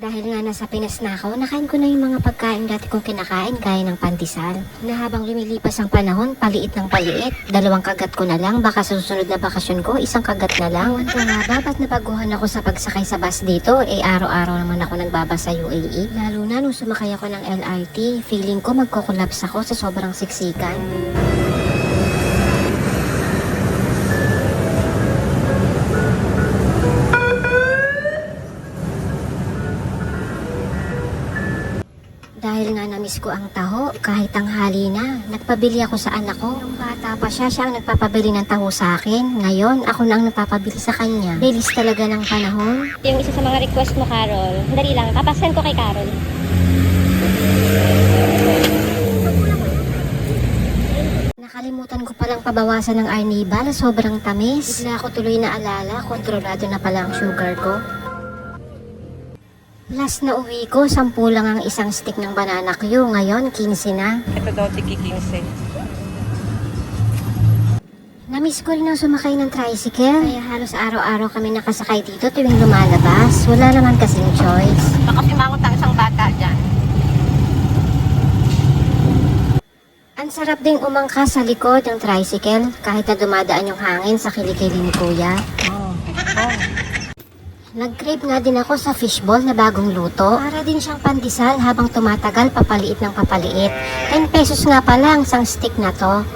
Dahil nga nasa Pinas na ako, nakain ko na yung mga pagkain dati kong kinakain gaya ng pandesal. Na habang lumilipas ang panahon, paliit ng paliit. Dalawang kagat ko na lang, baka sa susunod na bakasyon ko, isang kagat na lang. Ewan ko nga ba, ba't nabaguhan ako sa pagsakay sa bus dito? Eh, araw-araw naman ako nagbabas sa UAE. Lalo na nung sumakay ako ng LRT, feeling ko magkukulaps ako sa sobrang siksikan. Dahil nga namiss ko ang taho, kahit tanghali na, nagpabili ako sa anak ko. Nung bata pa siya, siya ang nagpapabili ng taho sa akin. Ngayon, ako na ang nagpapabili sa kanya. Bilis talaga ng panahon. Yung isa sa mga request mo, Carol. Dali lang, papasan ko kay Carol. Nakalimutan ko palang pabawasan ng arnibal, sobrang tamis. Bigla ako tuloy na alala, kontrolado na pala ang sugar ko. Last na uwi ko, 10 lang ang isang stick ng banana Q. Ngayon, 15 na. Ito daw, tiki 15. Namiss ko rin ang sumakay ng tricycle. Kaya halos araw-araw kami nakasakay dito tuwing lumalabas. Wala naman kasing choice. Baka simangot ang isang bata dyan. Ang sarap ding umangka sa likod ng tricycle kahit na dumadaan yung hangin sa kilikili ni Kuya. Oh. Oh. Nag-crave nga din ako sa fishball na bagong luto. Para din siyang pandesal habang tumatagal papaliit ng papaliit. 10 pesos nga pala ang isang stick na to.